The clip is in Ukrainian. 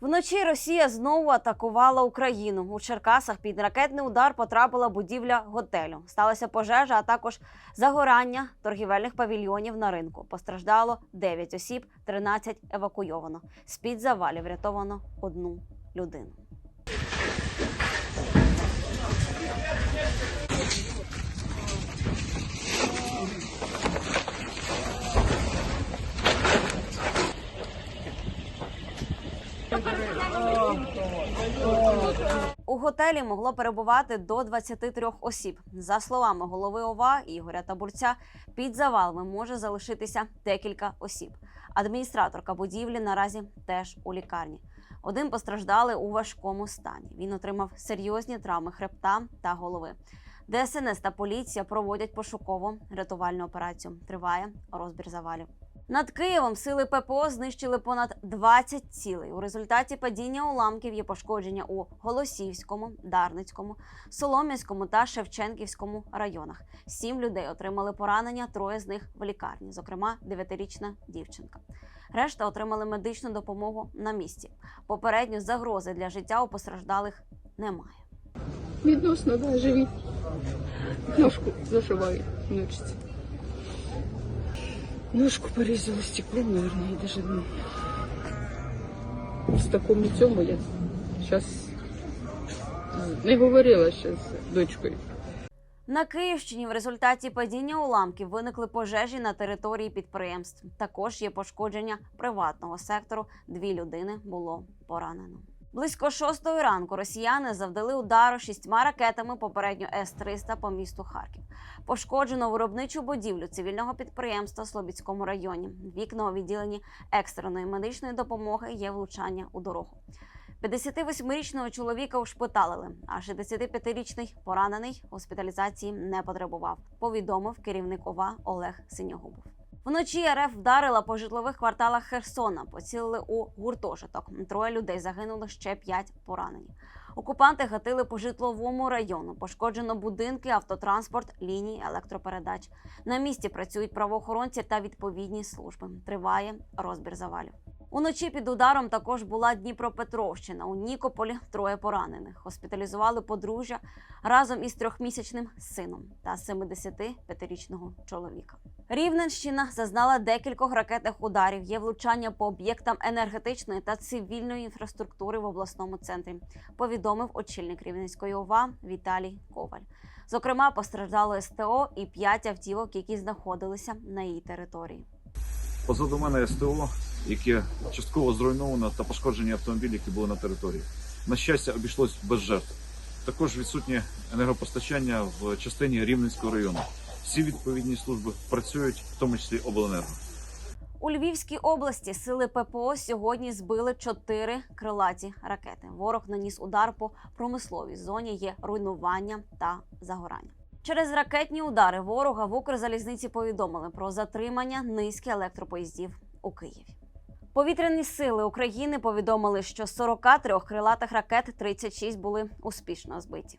Вночі Росія знову атакувала Україну. У Черкасах під ракетний удар потрапила будівля готелю. Сталася пожежа, а також загорання торгівельних павільйонів на ринку. Постраждало 9 осіб, 13 евакуйовано. З під завалів врятовано одну людину. У готелі могло перебувати до 23 осіб. За словами голови ОВА Ігоря Табурця, під завалами може залишитися декілька осіб. Адміністраторка будівлі наразі теж у лікарні. Один постраждали у важкому стані. Він отримав серйозні травми хребта та голови. ДСНС та поліція проводять пошукову рятувальну операцію. Триває розбір завалів. Над Києвом сили ППО знищили понад 20 цілей. У результаті падіння уламків є пошкодження у Голосіївському, Дарницькому, Солом'янському та Шевченківському районах. Сім людей отримали поранення, троє з них в лікарні, зокрема, дев'ятирічна дівчинка. Решта отримали медичну допомогу на місці. Попередньо загрози для життя у постраждалих немає. Відносно, да, живі. Ножку зашивають внучці. Ножку порізали стеклом, наверное, і даже ну, в такому цьому я зараз не говорила ще з дочкою. На Київщині в результаті падіння уламків виникли пожежі на території підприємств. Також є пошкодження приватного сектору. Дві людини було поранено. Близько шостої ранку росіяни завдали удару шістьма ракетами попередньо С-300 по місту Харків. Пошкоджено виробничу будівлю цивільного підприємства в Слобідському районі. Вікна у відділенні екстреної медичної допомоги є влучання у дорогу. 58-річного чоловіка ушпиталили, а 65-річний поранений госпіталізації не потребував. Повідомив керівник ОВА Олег Синьогубов. Вночі РФ вдарила по житлових кварталах Херсона, поцілили у гуртожиток. Троє людей загинули, ще п'ять поранені. Окупанти гатили по житловому району. Пошкоджено будинки, автотранспорт, лінії електропередач. На місці працюють правоохоронці та відповідні служби. Триває розбір завалів. Уночі під ударом також була Дніпропетровщина. У Нікополі троє поранених. Госпіталізували подружжя разом із трьохмісячним сином та 75-річного чоловіка. Рівненщина зазнала декількох ракетних ударів. Є влучання по об'єктам енергетичної та цивільної інфраструктури в обласному центрі. Повідомив очільник Рівненської ОВА Віталій Коваль. Зокрема, постраждало СТО і п'ять автівок, які знаходилися на її території. Позаду мене СТО, яке частково зруйновано та пошкоджені автомобілі, які були на території. На щастя, обійшлось без жертв. Також відсутнє енергопостачання в частині Рівненського району. Всі відповідні служби працюють, в тому числі обленерго. У Львівській області сили ППО сьогодні збили чотири крилаті ракети. Ворог наніс удар по промисловій зоні. Є руйнування та загорання. Через ракетні удари ворога в Укрзалізниці повідомили про затримання низки електропоїздів у Києві. Повітряні сили України повідомили, що з 43 крилатих ракет 36 були успішно збиті.